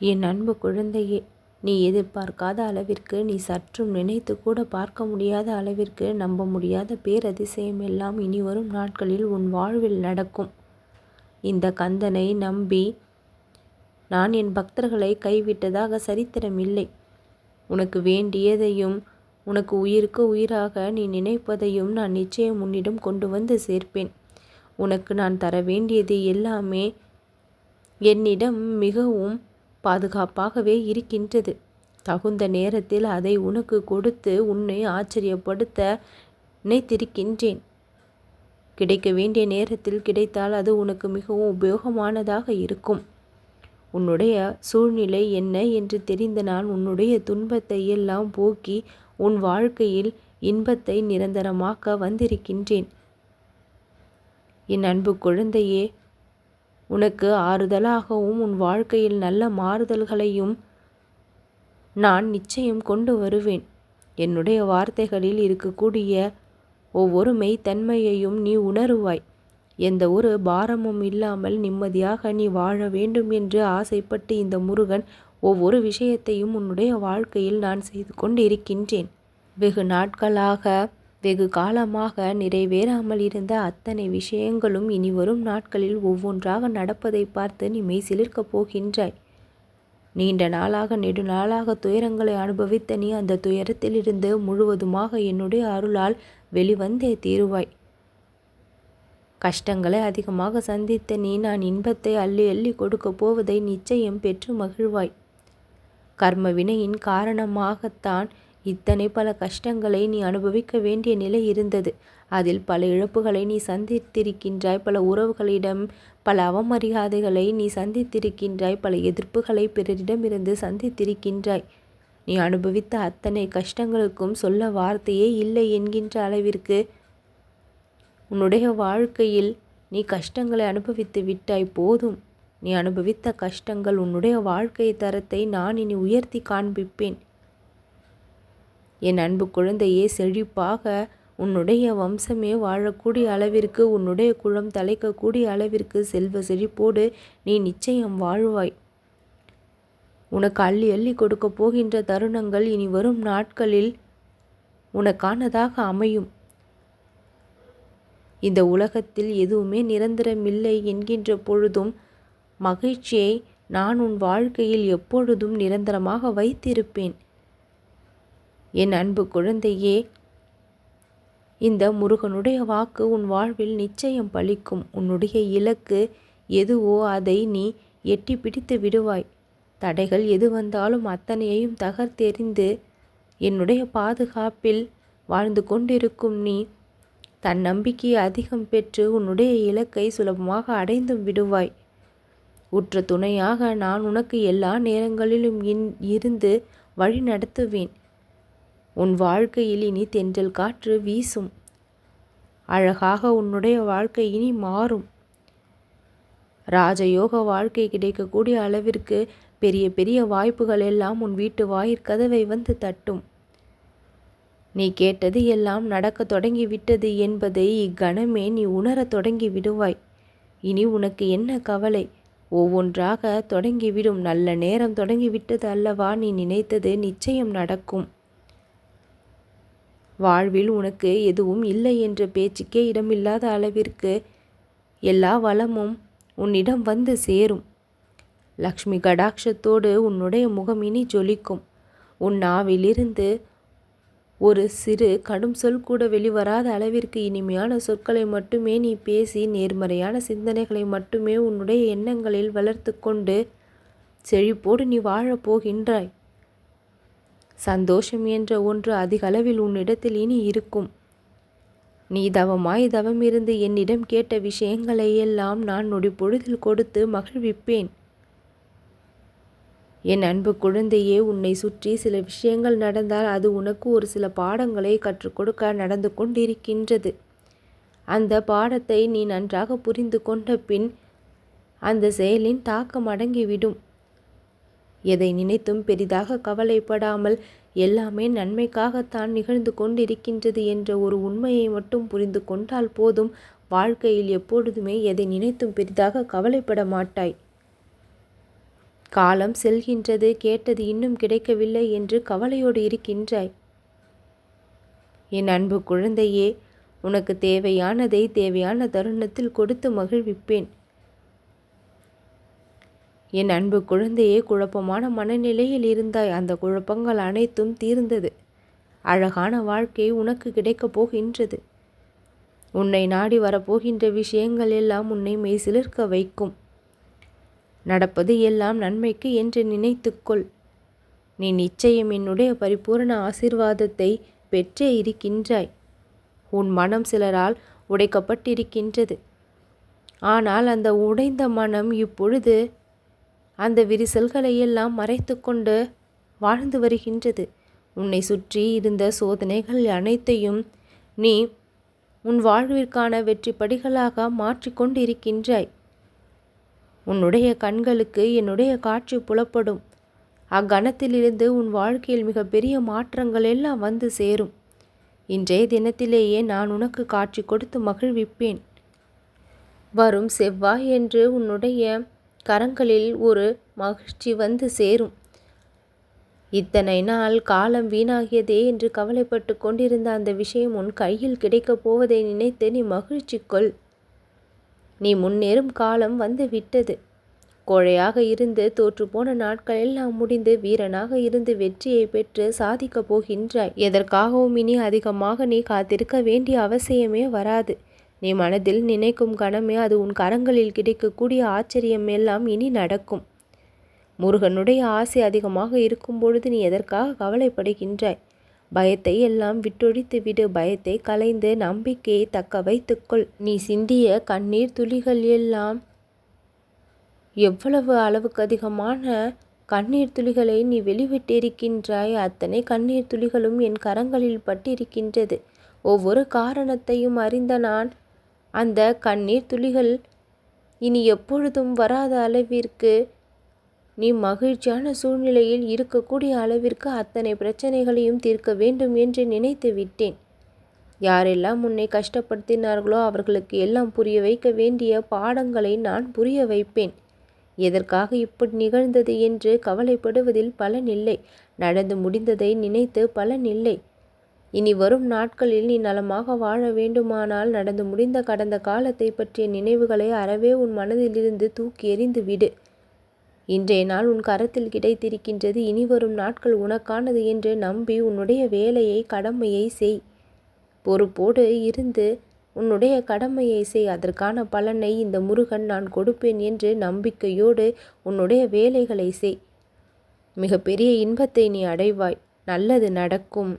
என் அன்பு குழந்தையே நீ எதிர்பார்க்காத அளவிற்கு நீ சற்றும் நினைத்து கூட பார்க்க முடியாத அளவிற்கு நம்ப முடியாத பேரதிசயம் எல்லாம் இனி வரும் நாட்களில் உன் வாழ்வில் நடக்கும். இந்த கந்தனை நம்பி நான் என் பக்தர்களை கைவிட்டதாக சரித்திரம் இல்லை உனக்கு வேண்டியதையும் உனக்கு உயிருக்கு உயிராக நீ நினைப்பதையும் நான் நிச்சயம் உன்னிடம் கொண்டு வந்து சேர்ப்பேன். உனக்கு நான் தர வேண்டியது எல்லாமே என்னிடம் மிகவும் பாதுகாப்பாகவே இருக்கின்றது. தகுந்த நேரத்தில் அதை உனக்கு கொடுத்து உன்னை ஆச்சரியப்படுத்த நினைத்திருக்கின்றேன். கிடைக்க வேண்டிய நேரத்தில் கிடைத்தால் அது உனக்கு மிகவும் உபயோகமானதாக இருக்கும். உன்னுடைய சூழ்நிலை என்ன என்று தெரிந்த நான் உன்னுடைய துன்பத்தை எல்லாம் போக்கி உன் வாழ்க்கையில் இன்பத்தை நிரந்தரமாக்க வந்திருக்கின்றேன். என் அன்பு குழந்தையே உனக்கு ஆறுதலாகவும் உன் வாழ்க்கையில் நல்ல மாறுதல்களையும் நான் நிச்சயம் கொண்டு வருவேன். என்னுடைய வார்த்தைகளில் இருக்கக்கூடிய ஒவ்வொரு மெய்த்தன்மையையும் நீ உணருவாய். எந்த ஒரு பாரமும் இல்லாமல் நிம்மதியாக நீ வாழ வேண்டும் என்று ஆசைப்பட்டு இந்த முருகன் ஒவ்வொரு விஷயத்தையும் உன்னுடைய வாழ்க்கையில் நான் செய்து கொண்டிருக்கின்றேன். வெகு நாட்களாக வெகு காலமாக நிறைவேறாமல் இருந்த அத்தனை விஷயங்களும் இனி வரும் நாட்களில் ஒவ்வொன்றாக நடப்பதை பார்த்து நீ மெய் சிலிர்க்கப் போகின்றாய். நீண்ட நாளாக நெடுநாளாக துயரங்களை அனுபவித்த நீ அந்த துயரத்திலிருந்து முழுவதுமாக என்னுடைய அருளால் வெளிவந்தே தீருவாய். கஷ்டங்களை அதிகமாக சந்தித்த நீ நான் இன்பத்தை அள்ளி அள்ளி கொடுக்கப் போவதை நிச்சயம் பெற்று மகிழ்வாய். கர்ம வினையின் காரணமாகத்தான் இத்தனை பல கஷ்டங்களை நீ அனுபவிக்க வேண்டிய நிலை இருந்தது. அதில் பல இழப்புகளை நீ சந்தித்திருக்கின்றாய் பல உறவுகளிடம் பல அவமரியாதைகளை நீ சந்தித்திருக்கின்றாய் பல எதிர்ப்புகளை பிறரிடமிருந்து சந்தித்திருக்கின்றாய். நீ அனுபவித்த அத்தனை கஷ்டங்களுக்கும் சொல்ல வார்த்தையே இல்லை என்கின்ற அளவிற்கு உன்னுடைய வாழ்க்கையில் நீ கஷ்டங்களை அனுபவித்து விட்டாய் போதும். நீ அனுபவித்த கஷ்டங்கள் உன்னுடைய வாழ்க்கை தரத்தை நான் இனி உயர்த்தி காண்பிப்பேன். என் அன்பு குழந்தையே செழிப்பாக உன்னுடைய வம்சமே வாழக்கூடிய அளவிற்கு உன்னுடைய குளம் தலைக்கக்கூடிய அளவிற்கு செல்வ செழிப்போடு நீ நிச்சயம் வாழ்வாய். உனக்கு அள்ளி அள்ளி கொடுக்க போகின்ற தருணங்கள் இனி வரும் நாட்களில் உனக்கானதாக அமையும். இந்த உலகத்தில் எதுவுமே நிரந்தரமில்லை என்கின்ற பொழுதும் மகிழ்ச்சியை நான் உன் வாழ்க்கையில் எப்பொழுதும் நிரந்தரமாக வைத்திருப்பேன். என் அன்பு குழந்தையே இந்த முருகனுடைய வாக்கு உன் வாழ்வில் நிச்சயம் பலிக்கும். உன்னுடைய இலக்கு எதுவோ அதை நீ எட்டி பிடித்து விடுவாய். தடைகள் எது வந்தாலும் அத்தனையையும் தகர்த்தெறிந்து என்னுடைய பாதுகாப்பில் வாழ்ந்து கொண்டிருக்கும் நீ தன் நம்பிக்கையை அதிகம் பெற்று உன்னுடைய இலக்கை சுலபமாக அடைந்தும் விடுவாய். உற்ற துணையாக நான் உனக்கு எல்லா நேரங்களிலும் இருந்து வழி நடத்துவேன். உன் வாழ்க்கையில் இனி தென்றல் காற்று வீசும். அழகாக உன்னுடைய வாழ்க்கை இனி மாறும். ராஜயோக வாழ்க்கை கிடைக்கக்கூடிய அளவிற்கு பெரிய பெரிய வாய்ப்புகள் எல்லாம் உன் வீட்டு வாயிற்கதவை வந்து தட்டும். நீ கேட்டது எல்லாம் நடக்க தொடங்கி விட்டது என்பதை இக்கணமே நீ உணரத் தொடங்கி விடுவாய். இனி உனக்கு என்ன கவலை? ஒவ்வொன்றாக தொடங்கிவிடும் நல்ல நேரம் தொடங்கிவிட்டது அல்லவா? நீ நினைத்தது நிச்சயம் நடக்கும். வாழ்வில் உனக்கு எதுவும் இல்லை என்ற பேச்சுக்கே இடமில்லாத அளவிற்கு எல்லா வளமும் உன்னிடம் வந்து சேரும். லக்ஷ்மி கடாட்சத்தோடு உன்னுடைய முகம் இனி ஜொலிக்கும். உன் நாவிலிருந்து ஒரு சிறு கடும் சொல் கூட வெளிவராத அளவிற்கு இனிமையான சொற்களை மட்டுமே நீ பேசி நேர்மறையான சிந்தனைகளை மட்டுமே உன்னுடைய எண்ணங்களில் வளர்த்து கொண்டு செழிப்போடு நீ வாழப் போகின்றாய். சந்தோஷம் என்ற ஒன்று அதிகளவில் உன்னிடத்தில் இனி இருக்கும். நீ தவமாய் தவம் இருந்து என்னிடம் கேட்ட விஷயங்களை எல்லாம் நான் நொடி பொழுதில் கொடுத்து மகிழ்விப்பேன். என் அன்பு குழந்தையே உன்னை சுற்றி சில விஷயங்கள் நடந்தால் அது உனக்கு ஒரு சில பாடங்களை கற்றுக் கொடுக்க நடந்து கொண்டிருக்கின்றது. அந்த பாடத்தை நீ நன்றாக புரிந்து கொண்ட பின் அந்த செயலின் தாக்கம் அடங்கிவிடும். எதை நினைத்தும் பெரிதாக கவலைப்படாமல் எல்லாமே நன்மைக்காகத்தான் நிகழ்ந்து கொண்டிருக்கின்றது என்ற ஒரு உண்மையை மட்டும் புரிந்து கொண்டால் போதும். வாழ்க்கையில் எப்பொழுதுமே எதை நினைத்தும் பெரிதாக கவலைப்பட மாட்டாய். காலம் செல்கின்றது கேட்டது இன்னும் கிடைக்கவில்லை என்று கவலையோடு இருக்கின்றாய். என் அன்பு குழந்தையே உனக்கு தேவையானதை தேவையான தருணத்தில் கொடுத்து மகிழ்விப்பேன். என் அன்பு குழந்தையே குழப்பமான மனநிலையில் இருந்தாய். அந்த குழப்பங்கள் அனைத்தும் தீர்ந்தது. அழகான வாழ்க்கை உனக்கு கிடைக்கப் போகின்றது. உன்னை நாடி வரப்போகின்ற விஷயங்கள் எல்லாம் உன்னை மெய்சிலிர்க்க வைக்கும். நடப்பது எல்லாம் நன்மைக்கு என்று நினைத்துக்கொள். நீ நிச்சயம் என்னுடைய பரிபூரண ஆசிர்வாதத்தை பெற்றே இருக்கின்றாய். உன் மனம் சிலரால் உடைக்கப்பட்டிருக்கின்றது. ஆனால் அந்த உடைந்த மனம் இப்பொழுது அந்த விரிசல்களை எல்லாம் மறைத்து கொண்டு வாழ்ந்து வருகின்றது. உன்னை சுற்றி இருந்த சோதனைகள் அனைத்தையும் நீ உன் வாழ்விற்கான வெற்றி படிகளாக மாற்றிக்கொண்டிருக்கின்றாய். உன்னுடைய கண்களுக்கு என்னுடைய காட்சி புலப்படும். அக்கணத்திலிருந்து உன் வாழ்க்கையில் மிகப்பெரிய மாற்றங்கள் எல்லாம் வந்து சேரும். இன்றைய தினத்திலேயே நான் உனக்கு காட்சி கொடுத்து மகிழ்விப்பேன். வரும் செவ்வாய் என்று உன்னுடைய கரங்களில் ஒரு மகிழ்ச்சி வந்து சேரும். இத்தனை நாள் காலம் வீணாகியதே என்று கவலைப்பட்டு கொண்டிருந்த அந்த விஷயம் உன் கையில் கிடைக்கப் போவதை நினைத்து நீ மகிழ்ச்சி கொள். நீ முன்னேறும் காலம் வந்து விட்டது. கோழையாக இருந்து தோற்றுப்போன நாட்கள் எல்லாம் முடிந்து வீரனாக இருந்து வெற்றியை பெற்று சாதிக்கப் போகின்றாய் எதற்காகவும் இனி அதிகமாக நீ காத்திருக்க வேண்டிய அவசியமே வராது. நீ மனதில் நினைக்கும் கணமே அது உன் கரங்களில் கிடைக்கக்கூடிய ஆச்சரியம் எல்லாம் இனி நடக்கும். முருகனுடைய ஆசை அதிகமாக இருக்கும் பொழுது நீ எதற்காக கவலைப்படுகின்றாய்? பயத்தை எல்லாம் விட்டொழித்து விடு. பயத்தை கலைந்து நம்பிக்கையை தக்க வைத்துக்கொள். நீ சிந்திய கண்ணீர் துளிகள் எல்லாம் எவ்வளவு அளவுக்கு அதிகமான கண்ணீர் துளிகளை நீ வெளிவிட்டிருக்கின்றாய்? அத்தனை கண்ணீர் துளிகளும் என் கரங்களில் பட்டிருக்கின்றது. ஒவ்வொரு காரணத்தையும் அறிந்த நான் அந்த கண்ணீர் துளிகள் இனி எப்பொழுதும் வராத அளவிற்கு நீ மகிழ்ச்சியான சூழ்நிலையில் இருக்கக்கூடிய அளவிற்கு அத்தனை பிரச்சனைகளையும் தீர்க்க வேண்டும் என்று நினைத்து விட்டேன். யாரெல்லாம் உன்னை கஷ்டப்படுத்தினார்களோ அவர்களுக்கு எல்லாம் புரிய வைக்க வேண்டிய பாடங்களை நான் புரிய வைப்பேன். எதற்காக இப்படி நிகழ்ந்தது என்று கவலைப்படுவதில் பலனில்லை நடந்து முடிந்ததை நினைத்து பலனில்லை இனி வரும் நாட்களில் நீ நலமாக வாழ வேண்டுமானால் நடந்து முடிந்த கடந்த காலத்தை பற்றிய நினைவுகளை அறவே உன் மனதிலிருந்து தூக்கி எறிந்து விடு. இன்றைய நாள் உன் கரத்தில் கிடைத்திருக்கின்றது. இனி வரும் நாட்கள் உனக்கானது என்று நம்பி உன்னுடைய வேலையை கடமையை செய். பொறுப்போடு இருந்து உன்னுடைய கடமையை செய். அதற்கான பலனை இந்த முருகன் நான் கொடுப்பேன் என்று நம்பிக்கையோடு உன்னுடைய வேலைகளை செய். மிகப்பெரிய இன்பத்தை நீ அடைவாய். நல்லது நடக்கும்.